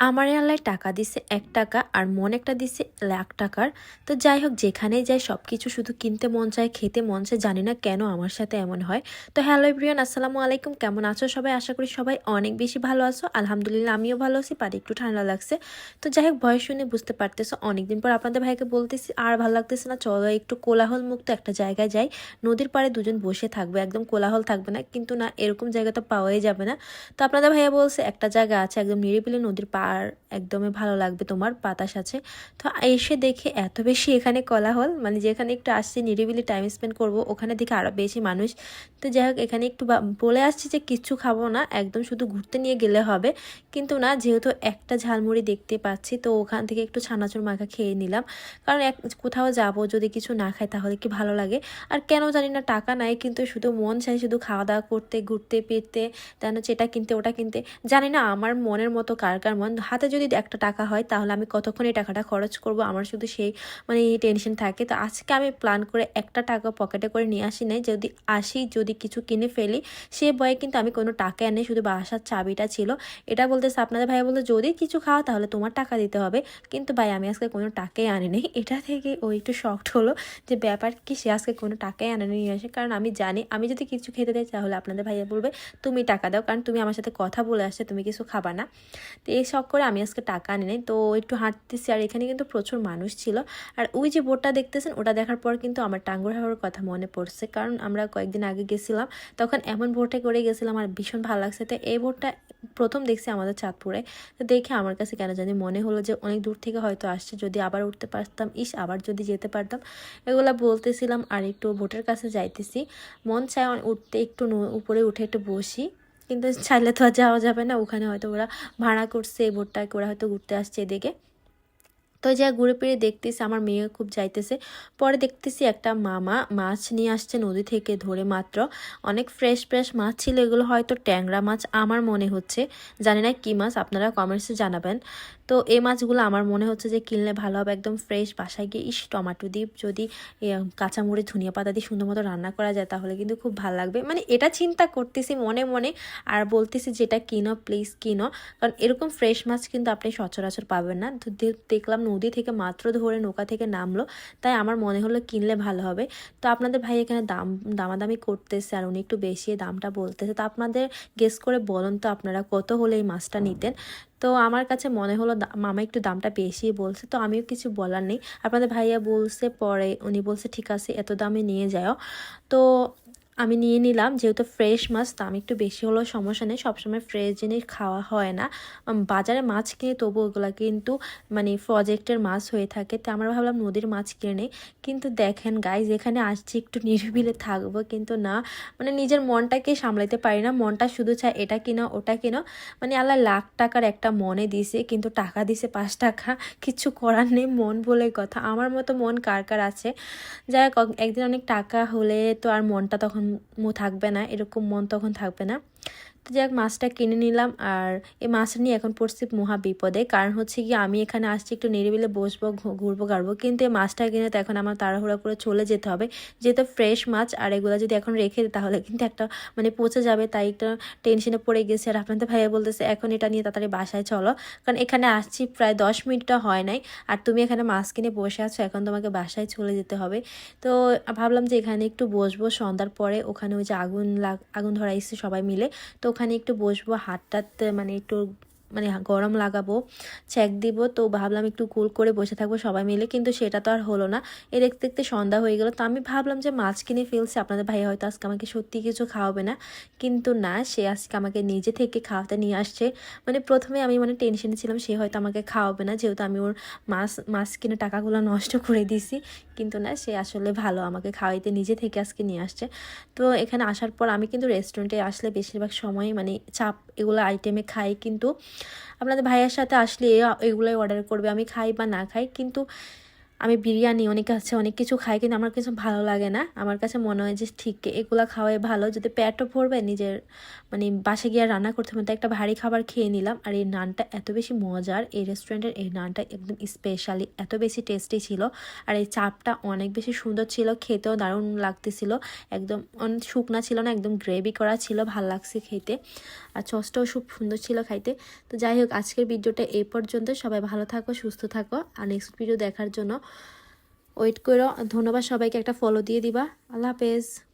আমার আল্লাহ টাকা দিছে এক টাকা আর মন একটা দিছে লাখ টাকার। তো যাই হোক, যেখানেই যাই সব কিছু শুধু কিনতে মন চায়, খেতে মন চায়, জানি না কেন আমার সাথে এমন হয়। তো হ্যালো এভরিওয়ান, আসসালামু আলাইকুম। কেমন আছো সবাই? আশা করি সবাই অনেক বেশি ভালো আছো। আলহামদুলিল্লাহ, আমিও ভালো আছি, পারে একটু ঠান্ডা লাগছে। তো যাই হোক ভয় শুনে বুঝতে পারতেছো, অনেকদিন পর আপনাদের ভাইকে বলতেছি, আর ভালো লাগতেছে না, চলো একটু কোলাহল মুক্ত একটা জায়গায় যাই। নদীর পাড়ে দুজন বসে থাকবে, একদম কোলাহল থাকবে না, কিন্তু না, এরকম জায়গা তো পাওয়াই যাবে না। তো আপনাদের ভাইয়া বলছে, একটা জায়গা আছে, একদম নিরিবিলি নদীর পাড় একদমই ভালো লাগবে তোমার বাতাস আছে। তো এসে দেখে এত বেশি এখানে কোলাহল মানে যেখানে একটু আসছি নিরিবিলি টাইম স্পেন্ড করব, ওখানে দেখে আরও বেশি মানুষ। তো যাই হোক, এখানে একটু বলে আসছি যে কিচ্ছু খাব না, একদম শুধু ঘুরতে নিয়ে গেলে হবে। কিন্তু না, যেহেতু একটা ঝালমুড়ি দেখতে পাচ্ছি, তো ওখান থেকে একটু ছানাচুর মাখা খেয়ে নিলাম। কারণ এক, কোথাও যাব, যদি কিছু না খাই তাহলে কি ভালো লাগে? আর কেন জানি না, টাকা নাই, কিন্তু শুধু মন চাই শুধু খাওয়া দাওয়া করতে, ঘুরতে, ফিরতে তেন এটা কিনতে, ওটা কিনতে। জানি না, আমার মনের মতো কার কার মন হাতে যদি একটা টাকা হয়, তাহলে আমি কতক্ষণ এই টাকাটা খরচ করব? আমার শুধু সেই মানে টেনশন থাকে। তো আজকে আমি প্ল্যান করে একটা টাকা পকেটে করে নিয়ে আসি নাই। যদি আসি, যদি কিছু কিনে ফেলি, সে ভয়ে কিন্তু আমি কোনো টাকা এনে শুধু বাসার চাবিটা ছিল। এটা বলতেছে, আপনাদের ভাই বলতে যদি কিছু খাও, তাহলে তোমার টাকা দিতে হবে। কিন্তু ভাই, আমি আজকে কোনো টাকাই আনি নাই। এটা থেকে ও একটু শক্ট হলো যে ব্যাপার কি, সে আজকে কোনো টাকাই আনে নিয়ে আসে। কারণ আমি জানি, আমি যদি কিছু খেতে দেয় তাহলে আপনাদের ভাইয়া বলবে, তুমি টাকা দাও। কারণ তুমি আমার সাথে কথা বলে আসছে, তুমি কিছু খাবা না। তো এই শখ করে আমি আজকে টাকা আনি নাই। তো একটু হাঁটতেছি আর এখানে কিন্তু প্রচুর মানুষ ছিল। আর ওই যে বোটটা দেখতেছেন, ওটা দেখার পর কিন্তু আমার টাঙ্গুর হাওয়ার কথা মনে পড়ছে। কারণ আমরা কয়েকদিন আগে গেছিলাম, তখন এমন বোটে করে গেছিলাম আর ভীষণ ভালো লাগছে। তো এই বোটটা প্রথম দেখছি আমাদের চাঁদপুরে। তো দেখে আমার কাছে কেন জানি মনে হলো যে অনেক দূর থেকে হয়তো আসছে, যদি আবার উঠতে পারতাম, ইস, আবার যদি যেতে পারতাম। এগুলো বলতেছিলাম আর একটু বোটের কাছে যাইতেছি। মন চায় উঠতে, একটু উপরে উঠে একটু বসি। কিন্তু চাইলে তো আর যাওয়া যাবে না। ওখানে হয়তো ওরা ভাড়া করছে, এই বোটটাকে ওরা হয়তো ঘুরতে আসছে এদিকে। তো যা ঘুরে ফিরে দেখতেছি আমার মেয়ে খুব যাইতেছে। পরে দেখতেছি একটা মামা মাছ নিয়ে আসছে নদী থেকে ধরে মাত্র। অনেক ফ্রেশ ফ্রেশ মাছ ছিল এগুলো হয়তো ট্যাংরা মাছ আমার মনে হচ্ছে। জানি না কী মাছ আপনারা কমেন্টসে জানাবেন। তো এই মাছগুলো আমার মনে হচ্ছে যে কিনলে ভালো হবে একদম ফ্রেশ বাসায় গিয়ে ইস টমাটো দিয়ে যদি এ, কাঁচামরিচ ধনিয়া পাতা দিয়ে সুন্দর মতো রান্না করা যায় তাহলে কিন্তু খুব ভালো লাগবে। মানে এটা চিন্তা করতেছি মনে মনে আর বলতেছি যেটা কিনো প্লিজ কিনো। কারণ এরকম ফ্রেশ মাছ কিন্তু আপনি সচরাচর পাবেন না। দেখলাম নদী থেকে মাত্র ধরে নৌকা থেকে নামলো, তাই আমার মনে হলো কিনলে ভালো হবে। তো আপনাদের ভাই এখানে দাম, দামাদামি করতেছে আর উনি একটু বেশি দামটা বলতেছে। তো আপনাদের গেস করে বলুন তো আপনারা কত হলে এই মাছটা নিতেন? তো আমার কাছে মনে হলো মামা একটু দামটা বেশি বলছে, তো আমিও কিছু বলার নেই। আপনাদের ভাইয়া বলছে পরে, উনি বলছে, ঠিক আছে, এত দামে নিয়ে যাও। তো আমি নিয়ে নিলাম, যেহেতু ফ্রেশ মাছ দাম একটু বেশি হলেও সমস্যা নেই। সবসময় ফ্রেশ জিনিস খাওয়া হয় না। বাজারে মাছ কিনে তবু ওগুলো কিন্তু মানে প্রজেক্টের মাছ হয়ে থাকে। তো আমরা ভাবলাম নদীর মাছ কিনে কিন্তু দেখেন গাইজ এখানে আসছি, একটু নিরিবিলে থাকব। কিন্তু না মানে নিজের মনটাকে সামলাতে পারি না। মনটা শুধু চায়, এটা কিনো, ওটা কিনো। মানে আল্লাহ লাখ টাকার একটা মনে দিছে, কিন্তু টাকা দিছে পাঁচ টাকা। কিছু করার নেই, মন বলে কথা। আমার মতো মন কার কার আছে? যাই হোক একদিন অনেক টাকা হলে তো আর মনটা তখন থাকবে না এরকম মন তখন থাকবে না। তো যাই হোক, মাছটা কিনে নিলাম আর এই মাছটা নিয়ে এখন পড়ছি মহা বিপদে। কারণ হচ্ছে কি আমি এখানে আসছি, একটু নিরিবিলে বসবো ঘুরবো, গাড়বো। কিন্তু এই মাছটা কিনে তো এখন আমার তাড়াহুড়া করে চলে যেতে হবে। যেহেতু ফ্রেশ মাছ, আর এগুলো যদি এখন রেখে দিই, তাহলে কিন্তু একটা মানে পচে যাবে। তাই একটা টেনশনে পড়ে গেছে। আর আপনাদের ভাইয়া বলতেছে, এখন এটা নিয়ে তাড়াতাড়ি বাসায় চলো। কারণ এখানে আসছি প্রায় দশ মিনিটটা হয় নাই। আর তুমি এখানে মাছ কিনে বসে আছো, এখন তোমাকে বাসায় চলে যেতে হবে। তো ভাবলাম যে এখানে একটু বসবো। সন্ধ্যার পরে ওখানে ওই যে আগুন লাগ, আগুন ধরাইছে সবাই মিলে। তো ওখানে একটু বসবো হাতটাতে মানে একটু মানে গরম লাগাবো চেক দিব। তো ভাবলাম একটু কুল করে বসে থাকব সবাই মিলে, কিন্তু সেটা তো আর হলো না। এ দেখতে দেখতে সন্ধ্যা হয়ে গেল। তো আমি ভাবলাম যে মাছ কিনে ফেলছে। আপনাদের ভাইয়া হয়তো আজকে আমাকে সত্যি কিছু খাওয়াবে না। কিন্তু না, সে আজকে আমাকে নিজে থেকে খাওয়াতে নিয়ে আসছে। মানে প্রথমে আমি মানে টেনশনে ছিলাম, সে হয়তো আমাকে খাওয়াবে না। যেহেতু আমি ওর মাছ মাছ কিনে টাকাগুলো নষ্ট করে দিছি কিন্তু না, সে আসলে ভালো আমাকে খাওয়াইতে নিজে থেকে আজকে নিয়ে আসছে। তো এখানে আসার পর আমি কিন্তু রেস্টুরেন্টে আসলে বেশিরভাগ সময় মানে চাপ এগুলো আইটেমে খাই, কিন্তু আপনাদের ভাইয়ের সাথে আসলে এগুলোই অর্ডার করবে। আমি খাই বা না খাই, কিন্তু আমি বিরিয়ানি, অনেক কাছে অনেক কিছু খাই, কিন্তু আমার কিছু ভালো লাগে না। আমার কাছে মনে হয় যে, ঠিক, এগুলো খাওয়াই ভালো। যদি পেটও ভরবে নিজের মানে বাসে গিয়ে রান্না করতে হবে একটা ভারী খাবার খেয়ে নিলাম। আর এই নানটা এত বেশি মজার, এই রেস্টুরেন্টের এই নানটা একদম স্পেশালি এত বেশি টেস্টি ছিল। আর এই চাপটা অনেক বেশি সুন্দর ছিল, খেতেও দারুণ লাগতেছিল। একদম অনেক শুকনা ছিল না, একদম গ্রেভি করা ছিল, ভালো লাগছে খেতে। আর চসটাও খুব সুন্দর ছিল খাইতে। তো যাই হোক, আজকের ভিডিওটা এই পর্যন্ত। সবাই ভালো থাকো, সুস্থ থাকো। আর নেক্সট ভিডিও দেখার জন্য ওয়েট করো ধন্যবাদ সবাইকে একটা ফলো দিয়ে দিবা। আল্লাহ হাফেজ।